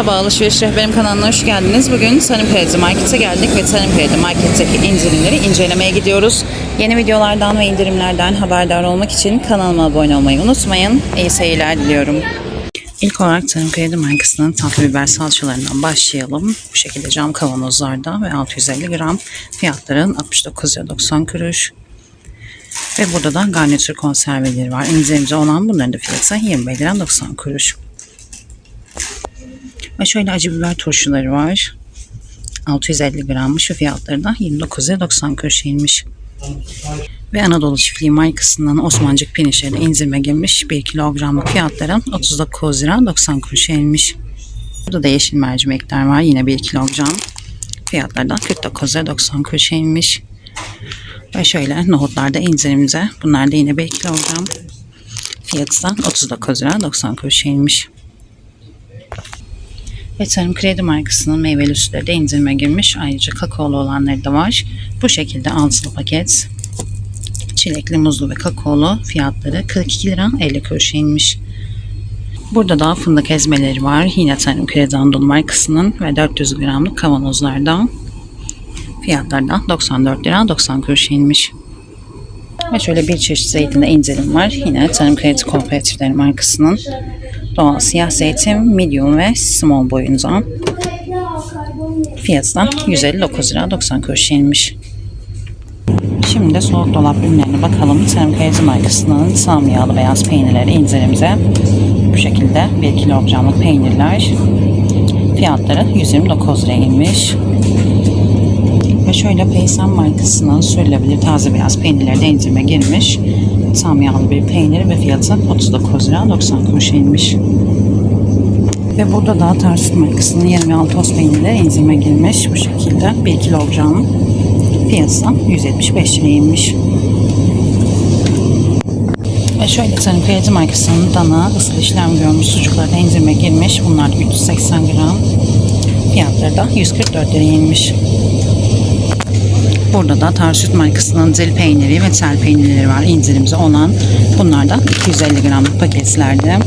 Merhaba Alışveriş Rehberim kanalına hoş geldiniz. Bugün Tarım Kredi Market'e geldik ve Tarım Kredi Market'teki indirimleri incelemeye gidiyoruz. Yeni videolardan ve indirimlerden haberdar olmak için kanalıma abone olmayı unutmayın. İyi seyirler diliyorum. İlk olarak Tarım Kredi markasının tatlı biber salçalarından başlayalım. Bu şekilde cam kavanozlarda ve 650 gram fiyatların 69 lira 90 kuruş. Ve burada da garnitür konserveleri var. İndirimci olan bunların da fiyatı 25 lira 90 kuruş. Ve şöyle acı biber turşuları var. 650 grammış ve fiyatları da 29 lira 90 kuruş inmiş. Ve Anadolu Çiftliği markasından Osmancık pirinçleri indirime girmiş. 1 kilogramlık fiyatların 39 lira 90 kuruş inmiş. Burada da yeşil mercimekler var. Yine 1 kilogram. Fiyatları da 49 lira 90 kuruş inmiş. Ve şöyle nohutlar da indirimde. Bunlar da yine 1 kilogram. Fiyatı da 39 lira 90 kuruş inmiş. Ve Tarım Kredi markasının meyveli sütleri de indirime girmiş. Ayrıca kakaolu olanları da var. Bu şekilde altılı paket. Çilekli, muzlu ve kakaolu fiyatları 42 lira 50 kuruş inmiş. Burada da fındık ezmeleri var. Yine Tarım Kredi Anadolu markasının ve 400 gramlık kavanozlarda. Fiyatları da 94 lira 90 kuruş inmiş. Ve şöyle bir çeşit zeytinde indirim var. Yine Tarım Kredi Kooperatifleri markasının doğal siyah zeytin medium ve small boyunda. Fiyatı da 159 lira 90 kuruş inmiş. Şimdi de soğuk dolap ürünlerine bakalım. Kredi markasının tam yağlı beyaz peynirleri indirimde. Bu şekilde 1 kilogramlık peynirler. Fiyatları 129 lira inmiş. Ve şöyle Peysan markasının sürülebilir taze beyaz peynirleri de indirime girmiş. Tam yağlı bir peynir ve fiyatı 39 lira 90 kuruş inmiş. Ve burada da Tarsus markasının 26 toz peynirleri indirime girmiş. Bu şekilde 1 kilogram fiyatı da 175 lira inmiş. Ve şöyle Tarım Kredi markasının dana ısıl işlem görmüş sucukları da indirime girmiş. Bunlar da 380 gram. Fiyatları da 144 lira inmiş. Burada da Tarsüt markasının dil peyniri ve tel peynirleri var indirimde olan. Bunlar da 250 gramlık paketlerde.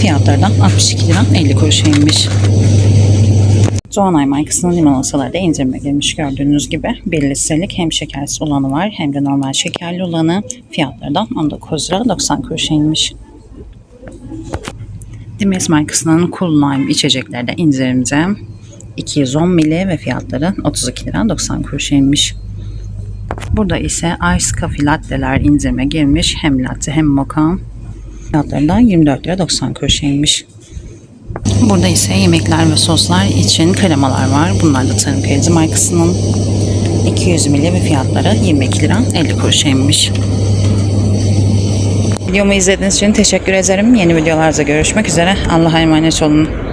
Fiyatları da 62 lira 50 kuruş inmiş. Doğanay markasının limonataları da indirime girmiş gördüğünüz gibi. 1 litrelik hem şekersiz olanı var hem de normal şekerli olanı. Fiyatları da 19 lira 90 kuruş inmiş. Dimes markasının Cool Lime içecekleri de indirimde. 210 ml ve fiyatları 32 lira 90 kuruş inmiş. Burada ise Ice Coffee latte'ler indirime girmiş. Hem latte hem mocha. Fiyatları da 24 lira 90 kuruş inmiş. Burada ise yemekler ve soslar için kremalar var. Bunlar da Tarım Kredi markasının 200 ml ve fiyatları 22 lira 50 kuruş inmiş. Videomu izlediğiniz için teşekkür ederim. Yeni videolarda görüşmek üzere. Allah'a emanet olun.